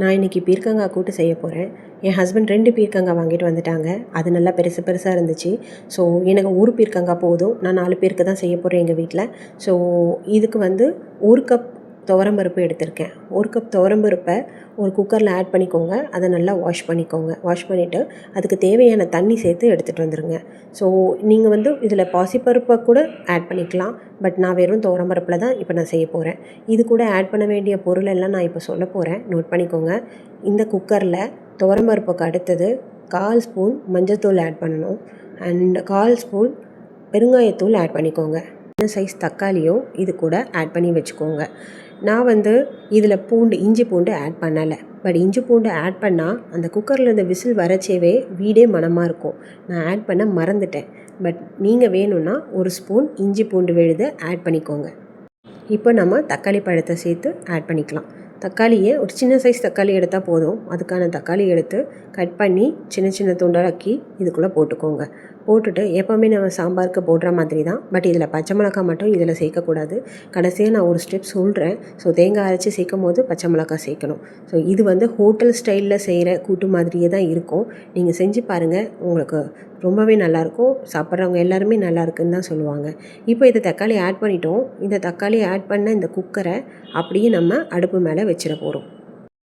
நான் இன்றைக்கி பீர்க்கங்காய் கூட்டு செய்ய போகிறேன் என் ஹஸ்பண்ட் ரெண்டு பீர்க்கங்காய் வாங்கிட்டு வந்துட்டாங்க. அது நல்லா பெருசு பெருசாக இருந்துச்சு. ஸோ எனக்கு ஒரு பீர்க்கங்காய் போதும். நான் நாலு பேருக்கு தான் செய்ய போகிறேன் எங்கள் வீட்டில் ஸோ இதுக்கு வந்து ஒரு கப் துவரம்பருப்பு எடுத்திருக்கேன். ஒரு கப் துவரம்பருப்பை ஒரு குக்கரில் ஆட் பண்ணிக்கோங்க. அதை நல்லா வாஷ் பண்ணிக்கோங்க. வாஷ் பண்ணிவிட்டு அதுக்கு தேவையான தண்ணி சேர்த்து எடுத்துகிட்டு வந்துடுங்க ஸோ நீங்கள் வந்து இதில் பாசிப்பருப்பை கூட ஆட் பண்ணிக்கலாம். பட் நான் வெறும் துவரம்பருப்பில் தான் இப்போ நான் செய்ய போகிறேன் இது கூட ஆட் பண்ண வேண்டிய பொருள் எல்லாம் நான் இப்போ சொல்ல போகிறேன் நோட் பண்ணிக்கோங்க. இந்த குக்கரில் துவரம்பருப்புக்கு அடுத்தது கால் ஸ்பூன் மஞ்சள்தூள் ஆட் பண்ணணும். அண்ட் கால் ஸ்பூன் பெருங்காயத்தூள் ஆட் பண்ணிக்கோங்க. சின்ன சைஸ் தக்காளியும் இது கூட ஆட் பண்ணி வச்சுக்கோங்க. நான் வந்து இதில் பூண்டு இஞ்சி பூண்டு ஆட் பண்ணலை. பட் இஞ்சி பூண்டு ஆட் பண்ணால் அந்த குக்கரில் இந்த விசில் வரச்சேவே வீடே மணமாக இருக்கும். நான் ஆட் பண்ண மறந்துட்டேன். பட் நீங்கள் வேணும்னா ஒரு ஸ்பூன் இஞ்சி பூண்டு விழுது ஆட் பண்ணிக்கோங்க. இப்போ நம்ம தக்காளி பழத்தை சேர்த்து ஆட் பண்ணிக்கலாம். தக்காளியை ஒரு சின்ன சைஸ் தக்காளி எடுத்தால் போதும். அதுக்கான தக்காளி எடுத்து கட் பண்ணி சின்ன சின்ன துண்டாக்கி இதுக்குள்ளே போட்டுக்கோங்க. போட்டுட்டு எப்போவுமே நம்ம சாம்பாருக்கு போடுற மாதிரி தான் பட் இதில் பச்சை மிளகாய் மட்டும் இதில் சேர்க்கக்கூடாது. கடைசியாக நான் ஒரு ஸ்டெப் சொல்கிறேன் ஸோ தேங்காய் அரைச்சி சேர்க்கும் போது பச்சை மிளகாய் சேர்க்கணும். ஸோ இது வந்து ஹோட்டல் ஸ்டைலில் செய்கிற கூட்டு மாதிரியே தான் இருக்கும். நீங்கள் செஞ்சு பாருங்கள் உங்களுக்கு ரொம்பவே நல்லாயிருக்கும். சாப்பிட்றவங்க எல்லாருமே நல்லா இருக்குன்னு தான் சொல்லுவாங்க. இப்போ இதை தக்காளி ஆட் பண்ணிட்டோம். இந்த தக்காளி ஆட் பண்ண இந்த குக்கரை அப்படியே நம்ம அடுப்பு மேலே வச்சிட போகிறோம்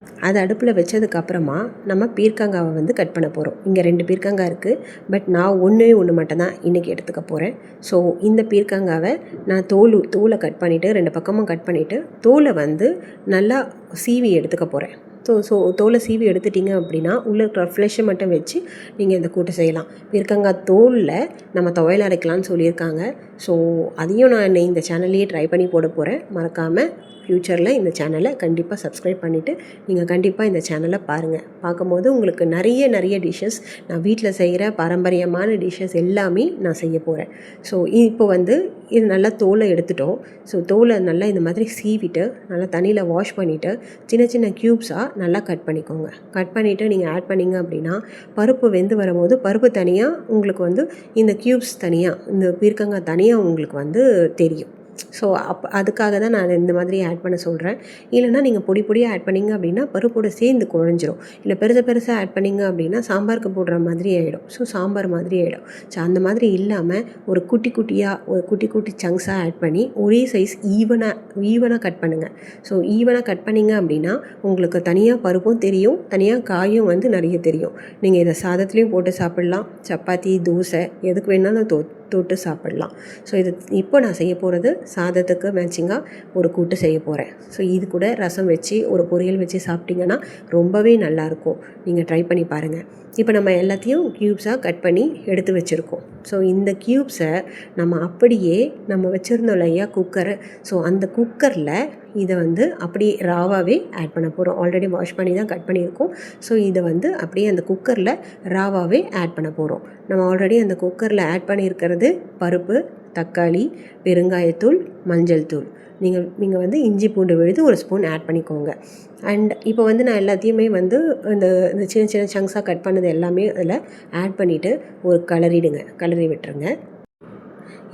அது அடுப்பில் வச்சதுக்கப்புறமா நம்ம பீர்க்கங்காவை வந்து கட் பண்ண போகிறோம் இங்கே ரெண்டு பீர்க்கங்காய் இருக்குது பட் நான் ஒன்றே ஒன்று மட்டும்தான் இன்றைக்கி எடுத்துக்க போகிறேன் ஸோ இந்த பீர்க்கங்காவை நான் தோல் தோலை கட் பண்ணிவிட்டு ரெண்டு பக்கமும் கட் பண்ணிவிட்டு தோலை வந்து நல்லா சீவி எடுத்துக்க போகிறேன் ஸோ ஸோ தோலை சீவி எடுத்துட்டிங்க அப்படின்னா உள்ளே இருக்கிற ஃப்ளெஷ்ஷை மட்டும் வச்சு நீங்கள் இந்த கூட்டை செய்யலாம். பீர்க்கங்காய் தோலில் நம்ம துவையல் அரைக்கலாம்னு சொல்லியிருக்காங்க. ஸோ அதையும் நான் இந்த சேனல்லையே ட்ரை பண்ணி போட போகிறேன் மறக்காமல் ஃப்யூச்சரில் இந்த சேனலை கண்டிப்பாக சப்ஸ்கிரைப் பண்ணிவிட்டு நீங்கள் கண்டிப்பாக இந்த சேனலை பாருங்கள். பார்க்கும்போது உங்களுக்கு நிறைய நிறைய டிஷ்ஷஸ் நான் வீட்டில் செய்கிற பாரம்பரியமான டிஷ்ஷஸ் எல்லாமே நான் செய்ய போகிறேன். ஸோ இப்போ வந்து இது நல்லா தோலை எடுத்துட்டோம். ஸோ தோலை நல்லா இந்த மாதிரி சீவிட்டு நல்லா தண்ணியில் வாஷ் பண்ணிவிட்டு சின்ன சின்ன க்யூப்ஸாக நல்லா கட் பண்ணிக்கோங்க. கட் பண்ணிவிட்டு நீங்கள் ஆட் பண்ணிங்க அப்படின்னா பருப்பு வெந்து வரும்போது பருப்பு தனியாக உங்களுக்கு வந்து இந்த க்யூப்ஸ் தனியாக இந்த பீர்க்கங்காய் தனியாக உங்களுக்கு வந்து தெரியும். ஸோ அப் அதுக்காக தான் நான் இந்த மாதிரி ஆட் பண்ண சொல்கிறேன் இல்லைனா நீங்கள் பொடி பொடியாக ஆட் பண்ணிங்க அப்படின்னா பருப்போட சேர்ந்து குழஞ்சிரும். இல்லை பெருசாக பெருசாக ஆட் பண்ணிங்க அப்படின்னா சாம்பாருக்கு போடுற மாதிரி ஆகிடும் ஸோ சாம்பார் மாதிரி ஆகிடும் ஸோ அந்த மாதிரி இல்லாமல் ஒரு குட்டி குட்டியாக ஒரு குட்டி குட்டி சங்க்ஸாக ஆட் பண்ணி ஒரே சைஸ் ஈவனாக ஈவனாக கட் பண்ணுங்கள் ஸோ ஈவனாக கட் பண்ணிங்க அப்படின்னா உங்களுக்கு தனியாக பருப்பும் தெரியும் தனியாக காயும் வந்து நிறைய தெரியும். நீங்கள் இதை சாதத்துலேயும் போட்டு சாப்பிட்லாம். சப்பாத்தி தோசை எதுக்கு வேணாலும் தோ தொட்டு சாப்பிட்லாம். ஸோ இது இப்போ நான் செய்ய போகிறது சாதத்துக்கு மேட்சிங்காக ஒரு கூட்டு செய்ய போகிறேன் ஸோ இது கூட ரசம் வச்சு ஒரு பொரியல் வச்சு சாப்பிட்டிங்கன்னா ரொம்பவே நல்லாயிருக்கும் நீங்கள் ட்ரை பண்ணி பாருங்கள் இப்போ நம்ம எல்லாத்தையும் க்யூப்ஸாக கட் பண்ணி எடுத்து வச்சுருக்கோம். ஸோ இந்த க்யூப்ஸை நம்ம அப்படியே நம்ம வச்சுருந்தோம் இல்லையா குக்கரை ஸோ அந்த குக்கரில் இதை வந்து அப்படியே ராவாகவே ஆட் பண்ண போகிறோம் ஆல்ரெடி வாஷ் பண்ணி தான் கட் பண்ணியிருக்கோம். ஸோ இதை வந்து அப்படியே அந்த குக்கரில் ராவாகவே ஆட் பண்ண போகிறோம் நம்ம ஆல்ரெடி அந்த குக்கரில் ஆட் பண்ணியிருக்கிறது பருப்பு தக்காளி பெருங்காயத்தூள் மஞ்சள் தூள். நீங்கள் நீங்கள் வந்து இஞ்சி பூண்டு விழுது ஒரு ஸ்பூன் ஆட் பண்ணிக்கோங்க. அண்ட் இப்போ வந்து நான் எல்லாத்தையுமே வந்து இந்த இந்த சின்ன சின்ன சங்க்ஸாக கட் பண்ணது எல்லாமே அதில் ஆட் பண்ணிவிட்டு ஒரு கலரிடுங்க கலரி விட்டுருங்க.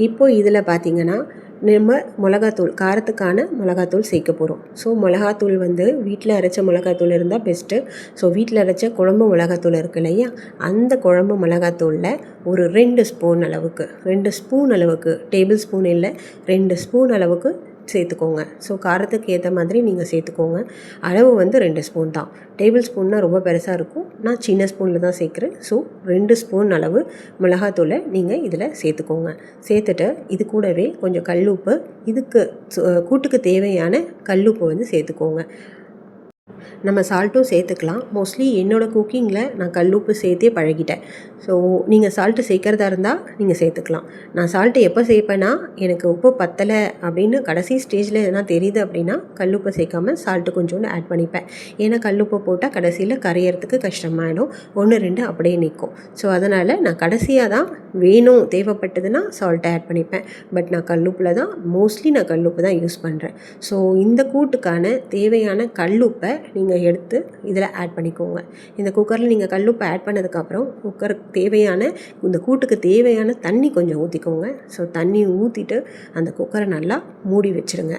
இப்போது இதில் பார்த்தீங்கன்னா நம்ம மிளகாத்தூள் காரத்துக்கான மிளகாத்தூள் சேர்க்க போகிறோம் ஸோ மிளகாத்தூள் வந்து வீட்டில் அரைச்ச மிளகாத்தூள் இருந்தால் பெஸ்ட்டு ஸோ வீட்டில் அரைச்ச குழம்பு மிளகாத்தூள் இருக்கு இல்லையா? அந்த குழம்பு மிளகாத்தூளில் ஒரு ரெண்டு ஸ்பூன் அளவுக்கு ரெண்டு ஸ்பூன் அளவுக்கு டேபிள் ஸ்பூன் இல்லை ரெண்டு ஸ்பூன் அளவுக்கு சேர்த்துக்கோங்க. ஸோ காரத்துக்கு ஏற்ற மாதிரி நீங்கள் சேர்த்துக்கோங்க. அளவு வந்து ரெண்டு ஸ்பூன் தான். டேபிள் ஸ்பூன்னா ரொம்ப பெருசாக இருக்கும். நான் சின்ன ஸ்பூனில் தான் சேர்க்குறேன். ஸோ ரெண்டு ஸ்பூன் அளவு மிளகாத்தூளை நீங்கள் இதில் சேர்த்துக்கோங்க. சேர்த்துட்டு இது கூடவே கொஞ்சம் கல்லுப்பு இதுக்கு கூட்டுக்கு தேவையான கல்லுப்பு வந்து சேர்த்துக்கோங்க. நம்ம சால்ட்டும் சேர்த்துக்கலாம். மோஸ்ட்லி என்னோடய குக்கிங்கில் நான் கல்லுப்பு சேர்த்தே பழகிட்டேன். ஸோ நீங்கள் சால்ட்டு சேர்க்குறதா இருந்தால் நீங்கள் சேர்த்துக்கலாம். நான் சால்ட்டு எப்போ சேர்ப்பேன்னா எனக்கு உப்பு பத்தலை அப்படின்னு கடைசி ஸ்டேஜில் எதனா தெரியுது அப்படின்னா கல்லுப்பு சேர்க்காமல் சால்ட்டு கொஞ்சோண்டு ஆட் பண்ணிப்பேன். ஏன்னா கல்லுப்பு போட்டால் கடைசியில் கரையிறதுக்கு கஷ்டமாயிடும். ஒன்று ரெண்டு அப்படியே நிற்கும் ஸோ அதனால் நான் கடைசியாக தான் வேணும் தேவைப்பட்டதுன்னா சால்ட்டை ஆட் பண்ணிப்பேன். பட் நான் கல்லுப்பில் தான் மோஸ்ட்லி நான் கல்லுப்பு தான் யூஸ் பண்ணுறேன் ஸோ இந்த கூட்டுக்கான தேவையான கல்லுப்பை நீங்கள் எடுத்து இதில் ஆட் பண்ணிக்கோங்க. இந்த குக்கரில் நீங்கள் கல்லுப்பை ஆட் பண்ணதுக்கப்புறம் குக்கருக்கு தேவையான இந்த கூட்டுக்கு தேவையான தண்ணி கொஞ்சம் ஊற்றிக்கோங்க ஸோ தண்ணி ஊற்றிட்டு அந்த குக்கரை நல்லா மூடி வச்சுருங்க.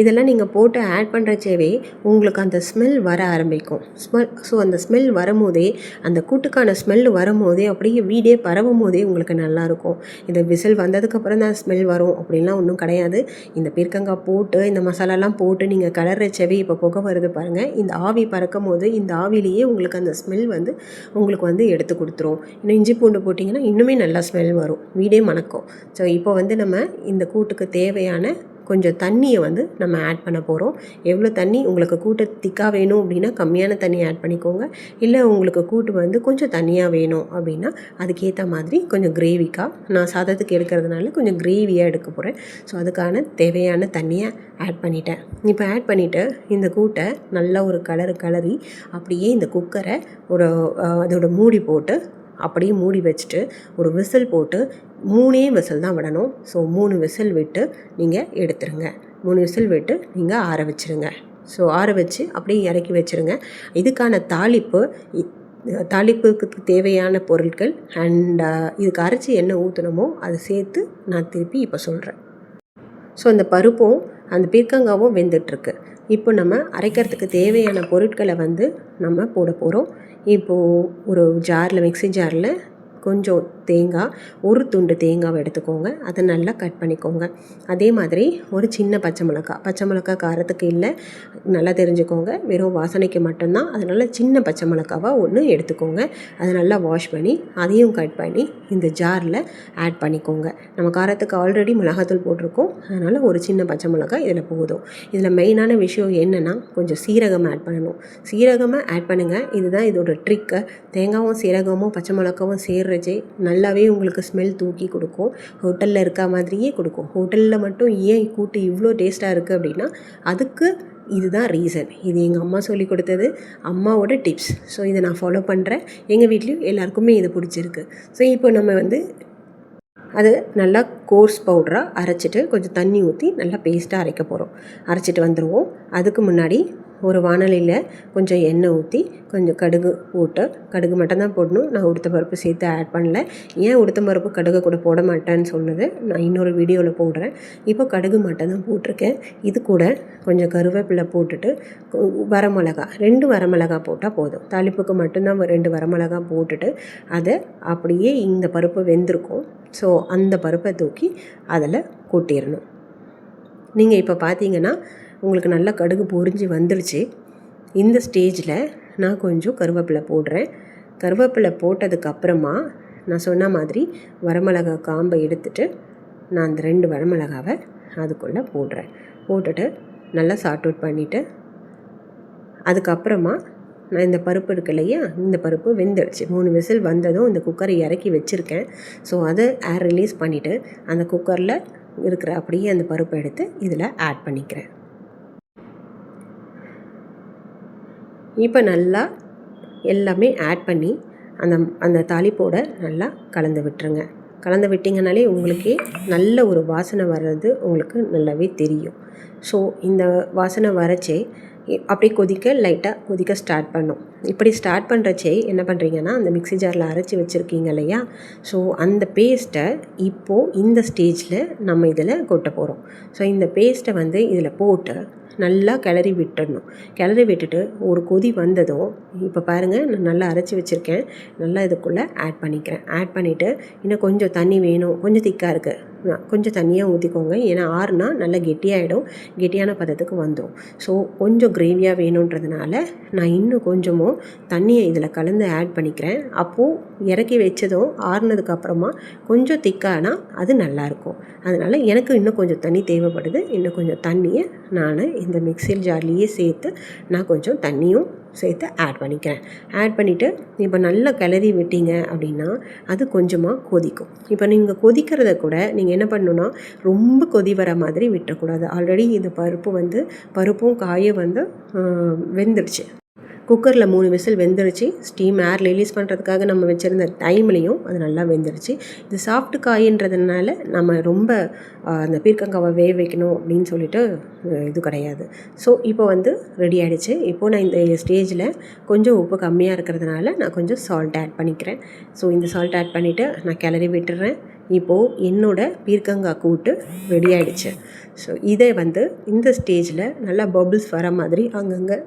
இதெல்லாம் நீங்கள் போட்டு ஆட் பண்ணுறச்சேவே உங்களுக்கு அந்த ஸ்மெல் வர ஆரம்பிக்கும். ஸ்மெல் ஸோ அந்த ஸ்மெல் வரும்போதே அந்த கூட்டுக்கான ஸ்மெல் வரும்போதே அப்படியே வீடே பரவும் போதே உங்களுக்கு நல்லாயிருக்கும் இந்த விசில் வந்ததுக்கப்புறம் தான் ஸ்மெல் வரும் அப்படின்லாம் ஒன்றும் கிடையாது. இந்த பீர்க்கங்காய் போட்டு இந்த மசாலாலாம் போட்டு நீங்கள் கலர்றச்சவே இப்போ புகை வருது பாருங்கள் இந்த ஆவி பறக்கும் போது இந்த ஆவிலேயே உங்களுக்கு அந்த ஸ்மெல் வந்து உங்களுக்கு வந்து எடுத்து கொடுத்துரும். இன்னும் இஞ்சி பூண்டு போட்டிங்கன்னா இன்னுமே நல்லா ஸ்மெல் வரும். வீடே மணக்கும். ஸோ இப்போ வந்து நம்ம இந்த கூட்டுக்கு தேவையான கொஞ்சம் தண்ணியை வந்து நம்ம ஆட் பண்ண போகிறோம் எவ்வளோ தண்ணி உங்களுக்கு கூட்டு திக்காக வேணும் அப்படின்னா கம்மியான தண்ணி ஆட் பண்ணிக்கோங்க. இல்லை உங்களுக்கு கூட்டு வந்து கொஞ்சம் தண்ணியாக வேணும் அப்படின்னா அதுக்கேற்ற மாதிரி கொஞ்சம் கிரேவிக்காக நான் சாதத்துக்கு எடுக்கிறதுனால கொஞ்சம் கிரேவியாக எடுக்க போகிறேன் ஸோ அதுக்கான தேவையான தண்ணியை ஆட் பண்ணிட்டேன். இப்போ ஆட் பண்ணிவிட்டு இந்த கூட்டை நல்லா ஒரு கலரு கலரி அப்படியே இந்த குக்கரை ஒரு அதோட மூடி போட்டு அப்படியே மூடி வச்சுட்டு ஒரு விசில் போட்டு மூணே விசில் தான் விடணும். ஸோ மூணு விசில் விட்டு நீங்கள் எடுத்துருங்க. மூணு விசில் விட்டு நீங்கள் ஆற வச்சுருங்க. ஸோ ஆற வச்சு அப்படியே இறக்கி வச்சுருங்க. இதுக்கான தாளிப்பு தாளிப்புக்கு தேவையான பொருட்கள் அண்ட் இதுக்கு அரைச்சி என்ன ஊற்றணுமோ அதை சேர்த்து நான் திருப்பி இப்போ சொல்கிறேன் ஸோ அந்த பருப்பும் அந்த பீர்க்கங்காவும் வெந்துட்டுருக்கு. இப்போ நம்ம அரைக்கிறதுக்கு தேவையான பொருட்களை வந்து நம்ம போட போகிறோம் இப்போது ஒரு ஜாரில் மிக்ஸி ஜாரில் கொஞ்சம் தேங்காய் ஒரு துண்டு தேங்காவை எடுத்துக்கோங்க. அதை நல்லா கட் பண்ணிக்கோங்க. அதே மாதிரி ஒரு சின்ன பச்சை மிளகா பச்சை மிளகா காரத்துக்கு இல்லை. நல்லா தெரிஞ்சுக்கோங்க. வெறும் வாசனைக்கு மட்டும்தான். அதனால் சின்ன பச்சை மிளகாவாக ஒன்று எடுத்துக்கோங்க. அதை நல்லா வாஷ் பண்ணி அதையும் கட் பண்ணி இந்த ஜாரில் ஆட் பண்ணிக்கோங்க. நம்ம காரத்துக்கு ஆல்ரெடி மிளகாத்தூள் போட்டிருக்கோம். அதனால் ஒரு சின்ன பச்சை மிளகாய் இதில் போதும். இதில் மெயினான விஷயம் என்னென்னா கொஞ்சம் சீரகம் ஆட் பண்ணணும். சீரகமாக ஆட் பண்ணுங்கள் இதுதான் இதோட ட்ரிக்கு தேங்காவும் சீரகமும் பச்சை மிளகாவும் சேர்றச்சே நல்லாவே உங்களுக்கு ஸ்மெல் தூக்கி கொடுக்கும். ஹோட்டலில் இருக்க மாதிரியே கொடுக்கும். ஹோட்டலில் மட்டும் ஏன் கூட்டு இவ்வளோ டேஸ்ட்டாக இருக்குது அப்படின்னா அதுக்கு இதுதான் ரீசன் இது எங்கள் அம்மா சொல்லி கொடுத்தது. அம்மாவோட டிப்ஸ் ஸோ இதை நான் ஃபாலோ பண்ணுறேன் எங்கள் வீட்லேயும் எல்லாருக்குமே இது பிடிச்சிருக்கு. ஸோ இப்போ நம்ம வந்து அது நல்லா கோர்ஸ் பவுடராக அரைச்சிட்டு கொஞ்சம் தண்ணி ஊற்றி நல்லா பேஸ்ட்டாக அரைக்க போகிறோம் அரைச்சிட்டு வந்துடுவோம் அதுக்கு முன்னாடி ஒரு வானலியில் கொஞ்சம் எண்ணெய் ஊற்றி கொஞ்சம் கடுகு போட்டு கடுகு மட்டும்தான் போடணும். நான் உடுத்த பருப்பு சேர்த்து ஆட் பண்ணல. ஏன் உடுத்த பருப்பு கடுகு கூட போட மாட்டேன்னு சொன்னது நான் இன்னொரு வீடியோவில் போடுறேன். இப்போ கடுகு மட்டும்தான் போட்டிருக்கேன். இது கூட கொஞ்சம் கருவேப்பிலை போட்டுட்டு வரமிளகா ரெண்டு வரமிளகா போட்டால் போதும். தாளிப்புக்கு மட்டும்தான் ரெண்டு வரமிளகா போட்டுட்டு அதை அப்படியே இந்த பருப்பு வெந்திருக்கும். ஸோ அந்த பருப்பை தூக்கி அதில் கொட்டிடணும் நீங்கள் இப்போ பார்த்தீங்கன்னா உங்களுக்கு நல்லா கடுகு பொறிஞ்சு வந்துடுச்சு இந்த ஸ்டேஜில் நான் கொஞ்சம் கருவேப்பிலை போடுறேன். கருவேப்பிலை போட்டதுக்கப்புறமா நான் சொன்ன மாதிரி வரமிளகா காம்பை எடுத்துகிட்டு நான் அந்த ரெண்டு வரமிளகாவை அதுக்குள்ளே போடுறேன். போட்டுட்டு நல்லா சார்ட் அவுட் பண்ணிவிட்டு அதுக்கப்புறமா நான் இந்த பருப்பு இருக்கு இல்லையா இந்த பருப்பு வெந்துடுச்சு மூணு விசில் வந்ததும் இந்த குக்கரை இறக்கி வச்சுருக்கேன். ஸோ அதை ஏர் ரிலீஸ் பண்ணிவிட்டு அந்த குக்கரில் இருக்கிற அப்படியே அந்த பருப்பை எடுத்து இதில் ஆட் பண்ணிக்கிறேன். இப்போ நல்லா எல்லாமே ஆட் பண்ணி அந்த அந்த தாளிப்போட நல்லா கலந்து விட்டுருங்க. கலந்து விட்டிங்கனாலே உங்களுக்கே நல்ல ஒரு வாசனை வர்றது உங்களுக்கு நல்லாவே தெரியும். ஸோ இந்த வாசனை வரச்சே அப்படியே கொதிக்க லைட்டாக கொதிக்க ஸ்டார்ட் பண்ணும். இப்படி ஸ்டார்ட் பண்ணுறச்சே என்ன பண்ணுறீங்கன்னா அந்த மிக்ஸி ஜாரில் அரைச்சி வச்சுருக்கீங்க இல்லையா? ஸோ அந்த பேஸ்ட்டை இப்போது இந்த ஸ்டேஜில் நம்ம இதில் கொட்ட போகிறோம் ஸோ இந்த பேஸ்ட்டை வந்து இதில் போட்டு நல்லா கிளறி விட்டுடணும். கிளறி விட்டுட்டு ஒரு கொதி வந்ததும் இப்போ பாருங்கள் நான் நல்லா அரைச்சி வச்சுருக்கேன். நல்லா இதுக்குள்ளே ஆட் பண்ணிக்கிறேன். ஆட் பண்ணிவிட்டு இன்னும் கொஞ்சம் தண்ணி வேணும். கொஞ்சம் திக்காக இருக்குது கொஞ்சம் தண்ணியாக ஊற்றிக்கோங்க ஏன்னா ஆறுனா நல்லா கெட்டியாகிடும் கெட்டியான பதத்துக்கு வந்துடும் ஸோ கொஞ்சம் கிரேவியாக வேணுன்றதுனால நான் இன்னும் கொஞ்சமும் தண்ணியை இதில் கலந்து ஆட் பண்ணிக்கிறேன். அப்போது இறக்கி வச்சதும் ஆறுனதுக்கப்புறமா கொஞ்சம் திக்கானா அது நல்லாயிருக்கும் அதனால் எனக்கு இன்னும் கொஞ்சம் தண்ணி தேவைப்படுது. இன்னும் கொஞ்சம் தண்ணியை நான் இந்த மிக்சியில் ஜார்லேயே சேர்த்து நான் கொஞ்சம் தண்ணியும் சேர்த்து ஆட் பண்ணிக்கிறேன். ஆட் பண்ணிவிட்டு இப்போ நல்லா கிளறி விட்டீங்க அப்படின்னா அது கொஞ்சமாக கொதிக்கும். இப்போ நீங்கள் கொதிக்கிறத கூட நீங்கள் என்ன பண்ணணுன்னா ரொம்ப கொதி வர மாதிரி விட்டுறக்கூடாது ஆல்ரெடி இந்த பருப்பு வந்து பருப்பும் காயும் வந்து வெந்துடுச்சு. குக்கரில் மூணு விசில் வெந்துருச்சு. ஸ்டீம் ஏர் ரிலீஸ் பண்ணுறதுக்காக நம்ம வச்சுருந்த டைம்லேயும் அது நல்லா வெந்துருச்சு. இது சாஃப்ட் காயின்றதுனால நம்ம ரொம்ப அந்த பீர்க்கங்காவை வேக வைக்கணும் அப்படின்னு சொல்லிட்டு இது கிடையாது. ஸோ இப்போ வந்து ரெடி ஆகிடுச்சு இப்போது நான் இந்த ஸ்டேஜில் கொஞ்சம் உப்பு கம்மியாக இருக்கிறதுனால நான் கொஞ்சம் சால்ட் ஆட் பண்ணிக்கிறேன். ஸோ இந்த சால்ட் ஆட் பண்ணிவிட்டு நான் கிளறி விட்டுறேன். இப்போது என்னோட பீர்க்கங்காய் கூட்டு ரெடி ஆகிடுச்சு ஸோ இதை வந்து இந்த ஸ்டேஜில் நல்லா பபுள்ஸ் வர மாதிரி அங்கங்கே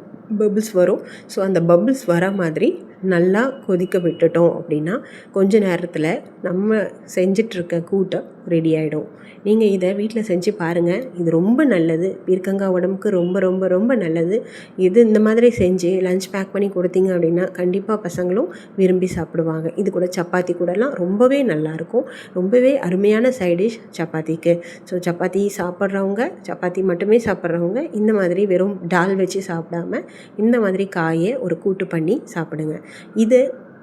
பபுள்ஸ் வரும். ஸோ அந்த பபுள்ஸ் வர மாதிரி நல்லா கொதிக்க விட்டுட்டோம் அப்படின்னா கொஞ்ச நேரத்தில் நம்ம செஞ்சிட்ருக்க கூட்டம் ரெடி ஆகிடும் நீங்கள் இதை வீட்டில் செஞ்சு பாருங்கள் இது ரொம்ப நல்லது. பீர்க்கங்காய் உடம்புக்கு ரொம்ப ரொம்ப ரொம்ப நல்லது. இது இந்த மாதிரி செஞ்சு லஞ்ச் பேக் பண்ணி கொடுத்தீங்க அப்படின்னா கண்டிப்பாக பசங்களும் விரும்பி சாப்பிடுவாங்க. இது கூட சப்பாத்தி கூடலாம் ரொம்பவே நல்லாயிருக்கும். ரொம்பவே அருமையான சைடிஷ் சப்பாத்திக்கு. ஸோ சப்பாத்தி சாப்பிட்றவங்க சப்பாத்தி மட்டுமே சாப்பிட்றவங்க இந்த மாதிரி வெறும் டால் வச்சு சாப்பிடாம இந்த மாதிரி காயை ஒரு கூட்டு பண்ணி சாப்பிடுங்க. இது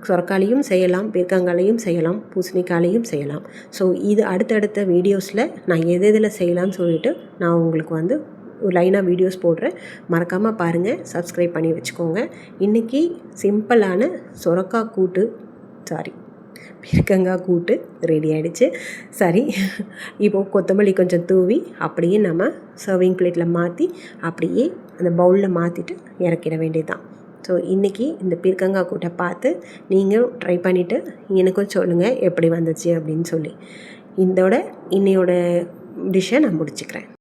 சொரக்காலையும் செய்யலாம் பீர்க்கங்காலையும் செய்யலாம் பூசணிக்காலையும் செய்யலாம். ஸோ இது அடுத்தடுத்த வீடியோஸில் நான் எது எதில் செய்யலாம்னு சொல்லிட்டு நான் உங்களுக்கு வந்து லைனாக வீடியோஸ் போடுறேன். மறக்காமல் பாருங்கள் சப்ஸ்கிரைப் பண்ணி வச்சுக்கோங்க. இன்றைக்கி சிம்பிளான சொரக்காய் கூட்டு சாரி பீர்க்கங்காய் கூட்டு ரெடி ஆகிடுச்சு சரி இப்போது கொத்தமல்லி கொஞ்சம் தூவி அப்படியே நம்ம சர்விங் பிளேட்டில் மாற்றி அப்படியே அந்த பவுலில் மாற்றிட்டு இறக்கிட வேண்டியது தான் ஸோ இன்றைக்கி இந்த பீர்க்கங்காய் கூட்டை பார்த்து நீங்கள் ட்ரை பண்ணிவிட்டு எனக்கும் சொல்லுங்கள் எப்படி வந்துச்சு அப்படின்னு சொல்லி. இதோட இன்னையோட டிஷ்ஷை நான் முடிச்சுக்கிறேன்.